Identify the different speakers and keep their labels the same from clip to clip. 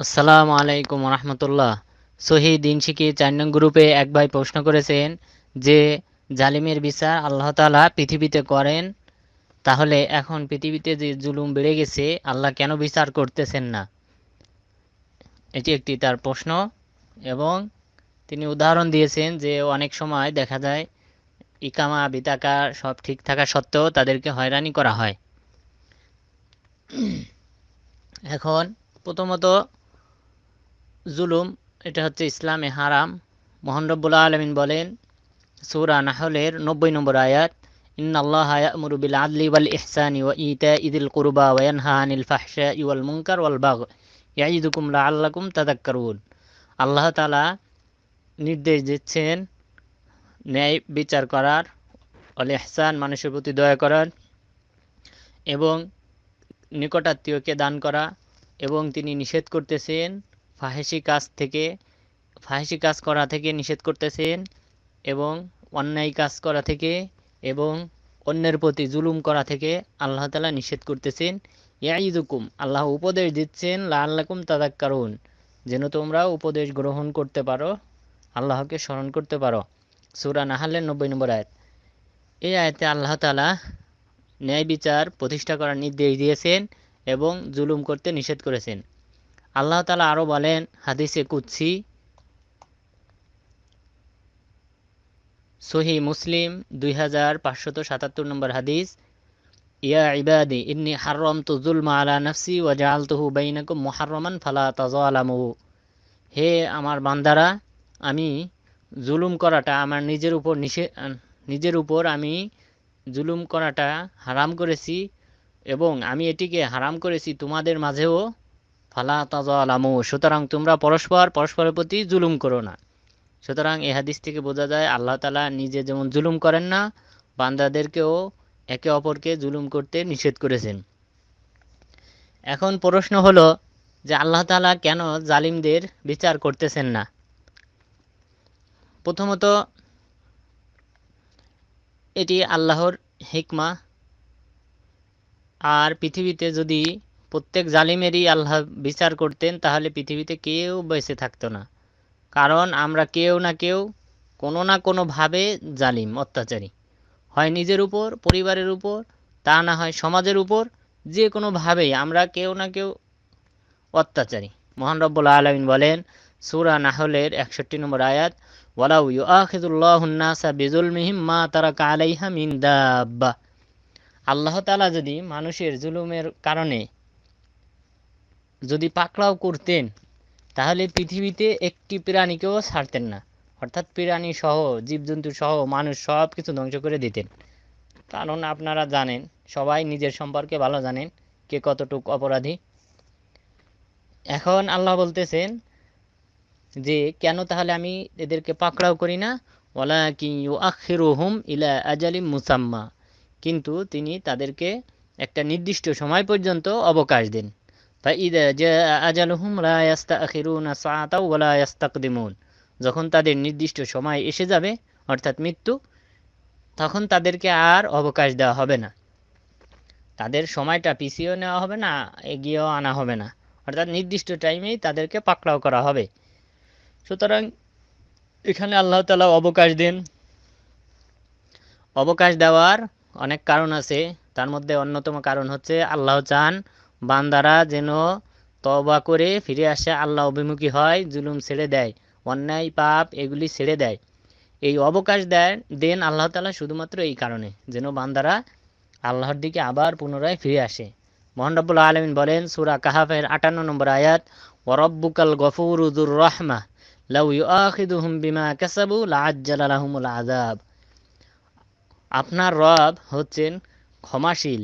Speaker 1: আসসালামু আলাইকুম রহমতুল্লাহ। সহি দিন শিখি চার নং গ্রুপে এক ভাই প্রশ্ন করেছেন যে, জালিমের বিচার আল্লাহ তাআলা পৃথিবীতে করেন, তাহলে এখন পৃথিবীতে যে জুলুম বেড়ে গেছে, আল্লাহ কেন বিচার করতেছেন না? এটি একটি তার প্রশ্ন। তিনি উদাহরণ দিয়েছেন যে অনেক সময় দেখা যায় ইকামা, বিতাকা সব ঠিক থাকা সত্ত্বেও তাদেরকে হয়রানি করা হয়। এখন প্রথমত জুলুম, এটা হচ্ছে ইসলামে হারাম। মোহন রব্বুল্লা আলমিন বলেন, সুরা নাহলের নব্বই নম্বর আয়াত, ইন্নাল্লাহ ইয়ামুরু বিল আদলি ওয়াল ইহসানি ওয়া ইতা ইদিল কুরবা ওয়া ইয়ানহা আনিল ফাহশাই ওয়াল মুনকার ওয়াল বাগ ইয়াইদুকুম লাআল্লাকুম তাদাক্কারুন আল্লাহ তালা নির্দেশ দিচ্ছেন ন্যায় বিচার করার, অল ইহসান মানুষের প্রতি দয়া করার এবং নিকটাত্মীয়কে দান করা এবং তিনি নিষেধ করতেছেন ফাহেসি কাজ থেকে ফাহেসি কাজ করা থেকে নিষেধ করতেছেন এবং অন্যায় কাজ করা থেকে এবং অন্যের প্রতি জুলুম করা থেকে আল্লাহ তালা নিষেধ করতেছেন। ইয়াইদুকুম আল্লাহ উপদেশ দিচ্ছেন লা আল্লাকুম কারণ যেন তোমরা উপদেশ গ্রহণ করতে পারো, আল্লাহকে স্মরণ করতে পারো। সুরা নাহালের নব্বই নম্বর আয়াত। এই আয়াতে আল্লাহ তালা ন্যায় বিচার প্রতিষ্ঠা করার নির্দেশ দিয়েছেন এবং জুলুম করতে নিষেধ করেছেন। আল্লাহ তালা আরও বলেন, হাদিসে কুৎসি সহি মুসলিম দুই হাজার পাঁচশত সাতাত্তর নম্বর হাদিস ইয়া ইবাদি, ইন্নি হারম তু জুলমা আলা নফসি ওয়া জাআলতুহু বাইনাকুম মুহাররামান ফালা তাজালামু হে আমার বান্দারা, আমি জুলুম করাটা আমার নিজের উপর নিষে, নিজের উপর আমি জুলুম করাটা হারাম করেছি এবং আমি এটিকে হারাম করেছি তোমাদের মাঝেও ফালা তাজালামু সুতরাং তোমরা পরস্পর, পরস্পরের প্রতি জুলুম করো না। সুতরাং এই হাদিস থেকে বোঝা যায়, আল্লাহ তালা নিজে যেমন জুলুম করেন না, বান্দাদেরকেও একে অপরকে জুলুম করতে নিষেধ করেছেন। এখন প্রশ্ন হলো যে আল্লাহ তালা কেন জালিমদের বিচার করতেছেন না? প্রথমত, এটি আল্লাহর হিকমা। আর পৃথিবীতে যদি প্রত্যেক জালিমেরই আল্লাহ বিচার করতেন, তাহলে পৃথিবীতে কেউ বেঁচে থাকতো না। কারণ আমরা কেউ না কেউ কোনো না কোনোভাবে জালিম, অত্যাচারী। হয় নিজের উপর, পরিবারের উপর, তা না হয় সমাজের উপর, যে কোনোভাবেই আমরা কেউ না কেউ অত্যাচারী। মহান রব্বুল আলমিন বলেন, সুরা নাহলের একষট্টি নম্বর আয়াত, ওয়ালাউ বেজুল মিহিম মা তারা কালাইহা মিন দাব্বা। আল্লাহ তালা যদি মানুষের জুলুমের কারণে যদি পাকড়াও করতেন, তাহলে পৃথিবীতে একটি প্রাণীকেও ছাড়তেন না। অর্থাৎ প্রাণী সহ, জীবজন্তু সহ মানুষ সব কিছু ধ্বংস করে দিতেন। কারণ আপনারা জানেন, সবাই নিজের সম্পর্কে ভালো জানেন কে কতটুক অপরাধী। এখন আল্লাহ বলতেছেন যে, কেন তাহলে আমি এদেরকে পাকড়াও করি না? ওলা আখিরু হুম ইলা আজালিম মুসাম্মা। কিন্তু তিনি তাদেরকে একটা নির্দিষ্ট সময় পর্যন্ত অবকাশ দেন। তাই ফাইদা জা আজালুহুম লা ইয়াস্তাখিরুনা সাআতাও ওয়ালা ইয়াস্তাকদিমুন। যখন তাদের নির্দিষ্ট সময় এসে যাবে, অর্থাৎ মৃত্যু, তখন তাদেরকে আর অবকাশ দেওয়া হবে না। তাদের সময়টা পিছিয়েও নেওয়া হবে না, এগিয়েও আনা হবে না। অর্থাৎ নির্দিষ্ট টাইমেই তাদেরকে পাকড়াও করা হবে। সুতরাং এখানে আল্লাহ তালা অবকাশ দেন। অবকাশ দেওয়ার অনেক কারণ আছে। তার মধ্যে অন্যতম কারণ হচ্ছে আল্লাহ চান বান্দারা যেন তবা করে ফিরে আসে, আল্লাহ অভিমুখী হয়, জুলুম ছেড়ে দেয়। অন্যায়, পাপ এগুলি ছেড়ে দেয়। এই অবকাশ দেয়, দেন আল্লাহ তালা শুধুমাত্র এই কারণে, যেন বান্দারা আল্লাহর দিকে আবার পুনরায় ফিরে আসে। মোহানরবুল্লা আলমিন বলেন, সুরা কাহাফের আটান্ন নম্বর আয়াত ওরব্বুকাল গফুরুদুর রহমা, লাউ বিমা আপনার রব হচ্ছেন ক্ষমাশীল,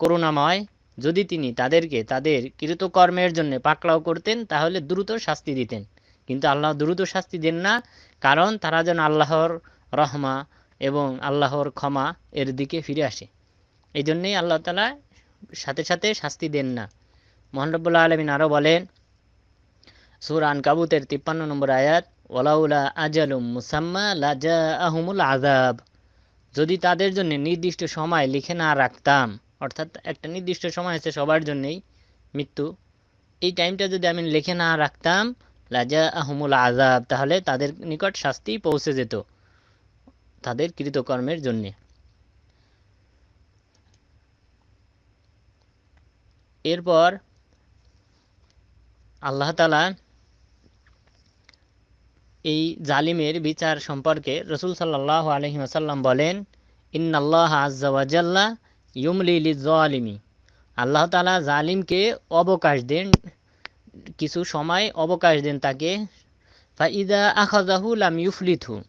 Speaker 1: করুণাময়। যদি তিনি তাদেরকে তাদের কৃতকর্মের জন্য পাকড়াও করতেন, তাহলে দ্রুত শাস্তি দিতেন। কিন্তু আল্লাহ দ্রুত শাস্তি দেন না, কারণ তারা যেন আল্লাহর রহমা এবং আল্লাহর ক্ষমা এর দিকে ফিরে আসে। এই জন্যেই আল্লাহ তালা সাথে সাথে শাস্তি দেন না। মোহানরবুল্লাহ আলমিন আরও বলেন সুরান কাবুতের তিপ্পান্ন নম্বর আয়াত ওলাউলা আজালুম মুসাম্মা লাজা আহমুল আজাব যদি তাদের জন্য নির্দিষ্ট সময় লিখে না রাখতাম, অর্থাৎ একটা নির্দিষ্ট সময় আছে সবার জন্যেই মৃত্যু, এই টাইমটা যদি আমি লিখে না রাখতাম লাজা আহমুল আজাব তাহলে তাদের নিকট শাস্তি পৌঁছে যেত তাদের কৃতকর্মের জন্যে। এরপর আল্লাহ তালা এই জালিমের বিচার সম্পর্কে রসুল সাল্লাহ আলহি আসাল্লাম বলেন, ইন্নাল্লাহ আজ্জাওয়াজাল্লা ইউমলি জালিমি আল্লাহ তালা জালিমকে অবকাশ দেন কিছু সময় অবকাশ দেন তাকে। ফাইদা আখাজাহুল আম ইউফলিথু।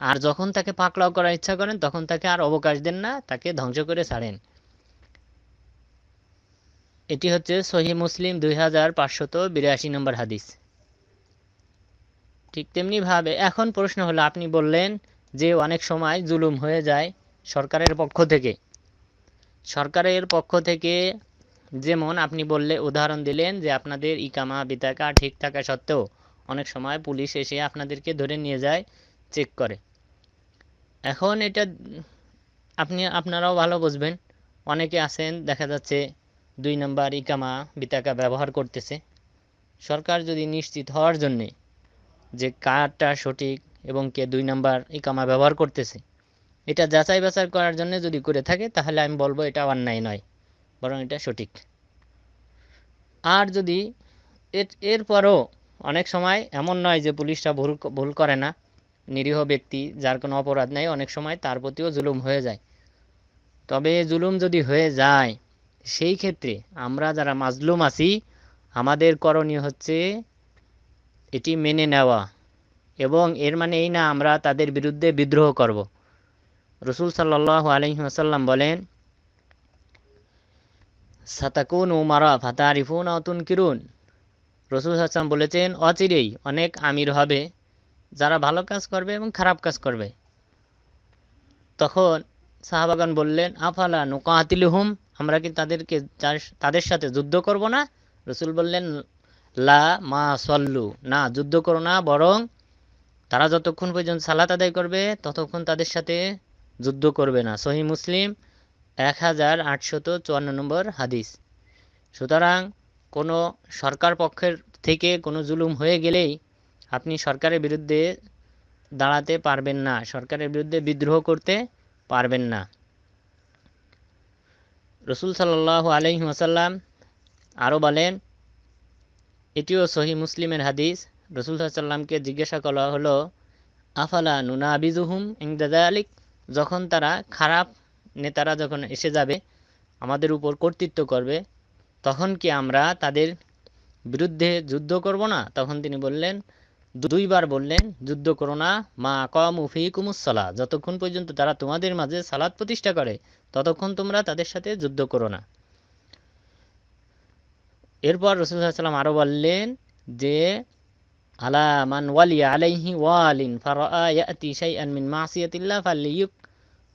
Speaker 1: আর যখন তাকে পাকড়াও করার ইচ্ছা করেন, তখন তাকে আর অবকাশ দেন না, তাকে ধ্বংস করে ছাড়েন। এটি হচ্ছে সহি মুসলিম দুই হাজার পাঁচশত বিরাশি নম্বর হাদিস। ঠিক তেমনিভাবে এখন প্রশ্ন হলো, আপনি বললেন যে অনেক সময় জুলুম হয়ে যায় সরকারের পক্ষ থেকে। সরকারের পক্ষ থেকে যেমন আপনি বললে উদাহরণ দিলেন যে আপনাদের ইকামা বিতাকা ঠিক থাকা সত্ত্বেও অনেক সময় পুলিশ এসে আপনাদেরকে ধরে নিয়ে যায়, চেক করে। এখন এটা আপনি, আপনারাও ভালো বুঝবেন। অনেকে আছেন, দেখা যাচ্ছে দুই নম্বর ইকামা বিতাকা ব্যবহার করতেছে। সরকার যদি নিশ্চিত হওয়ার জন্যে যে কারটা সঠিক এবং কে দুই নাম্বার ইকামা ব্যবহার করতেছে, এটা যাচাই বাছাই করার জন্য যদি করে থাকে, তাহলে আমি বলব এটা অন্যায় নয়। বরং এটা সঠিক। আর যদি এর, এরপরও অনেক সময় এমন নয় যে পুলিশরা ভুল ভুল করে না, নিরীহ ব্যক্তি যার কোনো অপরাধ নেই, অনেক সময় তার প্রতিও জুলুম হয়ে যায়। তবে জুলুম যদি হয়ে যায়, সেই ক্ষেত্রে আমরা যারা মাজলুম আছি, আমাদের করণীয় হচ্ছে এটি মেনে নেওয়া। এবং এর মানে এই না আমরা তাদের বিরুদ্ধে বিদ্রোহ করব। রসুল সাল্লাহ আলহিহাসাল্লাম বলেন সাতাকুন উমারা ফাতারিফুন অতুন কিরুন রসুল হাসান বলেছেন, অচিরেই অনেক আমির হবে যারা ভালো কাজ করবে এবং খারাপ কাজ করবে। তখন সাহাবাগান বললেন, আফালা নোকাতিল হুম আমরা কি তাদেরকে তাদের সাথে যুদ্ধ করব না? রসুল বললেন, লা মা সল্লু, না, যুদ্ধ করো না, বরং তারা যতক্ষণ পর্যন্ত সালাত আদায় করবে, ততক্ষণ তাদের সাথে যুদ্ধ করবে না। সহি মুসলিম এক হাজার আটশত চুয়ান্ন নম্বর হাদিস। সুতরাং কোনো সরকার পক্ষের থেকে কোনো জুলুম হয়ে গেলেই আপনি সরকারের বিরুদ্ধে দাঁড়াতে পারবেন না, সরকারের বিরুদ্ধে বিদ্রোহ করতে পারবেন না। রসুল সাল্লাহ আলহি আসাল্লাম আরও বলেন, এটিও সহি মুসলিমের হাদিস। রসুল সাল্লামকে জিজ্ঞাসা করা হলো, আফালা নুনা আবিজুহুম ইংদাদা আলিক যখন তারা খারাপ নেতারা যখন এসে যাবে, আমাদের উপর কর্তৃত্ব করবে, তখন কি আমরা তাদের বিরুদ্ধে যুদ্ধ করব না? তখন তিনি বললেন, দুইবার বললেন, যুদ্ধ করো না, মা কমুফি কুমুসলা যতক্ষণ পর্যন্ত তারা তোমাদের মাঝে সালাদ প্রতিষ্ঠা করে, ততক্ষণ তোমরা তাদের সাথে যুদ্ধ করো না। এরপর রসুল্লাহাম আরও বললেন যে, আলা মান ওয়ালিয়া আলাইহি ওয়ালিন ফারায়াতি শাইআন মিন মাসিয়াতিল্লাহ ফালিয়ুক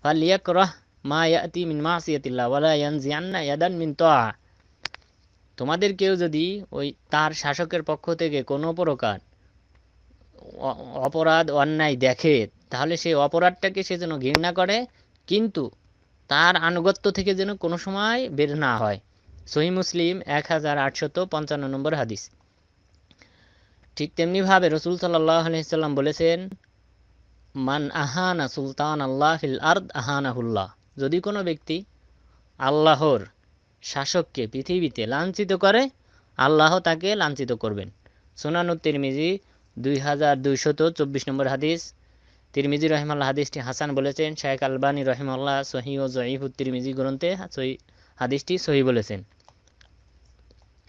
Speaker 1: ফালিয়াকরাহ মা ইয়াতি মিন মাসিয়াতিল্লাহ, ওয়ালা ইয়াদান মিন তোমাদের কেউ যদি ওই তার শাসকের পক্ষ থেকে কোনো প্রকার অপরাধ, অন্যায় দেখে, তাহলে সেই অপরাধটাকে সে যেন ঘৃণা করে, কিন্তু তার আনুগত্য থেকে যেন কোনো সময় বের না হয়। সহি মুসলিম এক হাজার আটশত পঞ্চান্ন নম্বর হাদিস। ঠিক তেমনিভাবে রসুল সাল্লাহ আলহিসাল্লাম বলেছেন, মান আহানা সুলতান আল্লাহ ফিল আর্দ আহানাহুল্লাহ। যদি কোনো ব্যক্তি আল্লাহর শাসককে পৃথিবীতে লাঞ্ছিত করে, আল্লাহ তাকে লাঞ্ছিত করবেন। সোনানুর তিরমিজি দুই হাজার দুইশত চব্বিশ নম্বর হাদিস। তিরমিজি রহিমাল্লাহ হাদিসটি হাসান বলেছেন শাহেক আলবানী রহিমাল্লাহ সহি ও জয়ীফুদ তিরমিজি গ্রন্থে হাদিসটি সহি বলেছেন।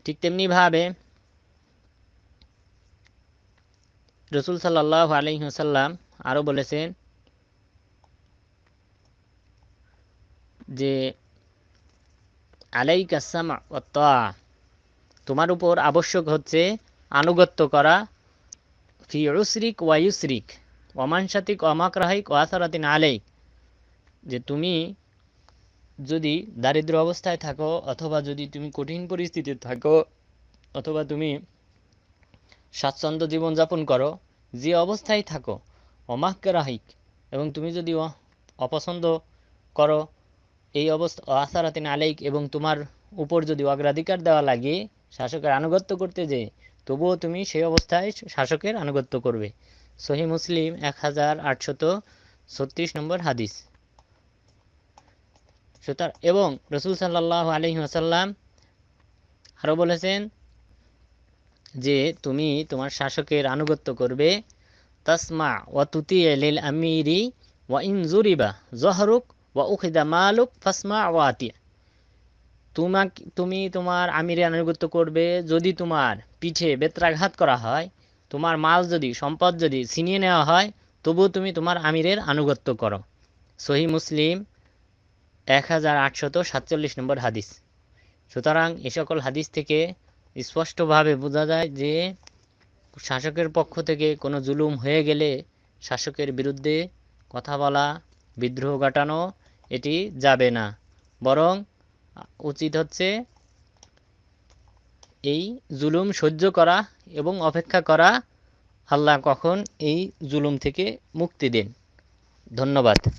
Speaker 1: ঠিক তেমনিভাবে রসুল সাল্লাহ আলহিহাসাল্লাম আরও বলেছেন যে আলাই কাসামা তোমার উপর আবশ্যক হচ্ছে আনুগত্য করা, ফি উসরিক ওয়ায়ুসরিক অমানসাতিক অমাকরাহিক ওয়াসারাতিন আলাইক, যে তুমি যদি দারিদ্র অবস্থায় থাকো অথবা যদি তুমি কঠিন পরিস্থিতিতে থাকো অথবা তুমি স্বাচ্ছন্দ্য জীবনযাপন করো, যে অবস্থায় থাকো অমাহকে রাহিক এবং তুমি যদি অপছন্দ করো এই অবস্থা, আসারাতিন আলাইক এবং তোমার উপর যদি অগ্রাধিকার দেওয়া লাগে, শাসকের আনুগত্য করতে যে, তবুও তুমি সেই অবস্থায় শাসকের আনুগত্য করবে। সহি মুসলিম এক হাজার আটশত ছত্রিশ নম্বর হাদিস। সুতরাং, এবং রসুল সাল্লাহ আলহি আসাল্লাম আরও বলেছেন যে, তুমি তোমার শাসকের আনুগত্য করবে। তাসমা ওয়া তুতি লিল আমিরি ওয়া ইনজুরিবা জহরুক ওয়া মালুক ফাসমা ওয়া আতিয়া তোমাক তুমি তোমার আমিরের আনুগত্য করবে যদি তোমার পিঠে বেত্রাঘাত করা হয়, তোমার মাল যদি, সম্পদ যদি ছিনিয়ে নেওয়া হয়, তবুও তুমি তোমার আমিরের আনুগত্য করো। সহি মুসলিম এক হাজার আটশত সাতচল্লিশ নম্বর হাদিস। সুতরাং এ সকল হাদিস থেকে স্পষ্টভাবে বোঝা যায় যে, শাসকের পক্ষ থেকে কোনো জুলুম হয়ে গেলে শাসকের বিরুদ্ধে কথা বলা, বিদ্রোহ ঘটানো এটি যাবে না। বরং উচিত হচ্ছে এই জুলুম সহ্য করা এবং অপেক্ষা করা। আল্লাহ কখন এই জুলুম থেকে মুক্তি দেন। ধন্যবাদ।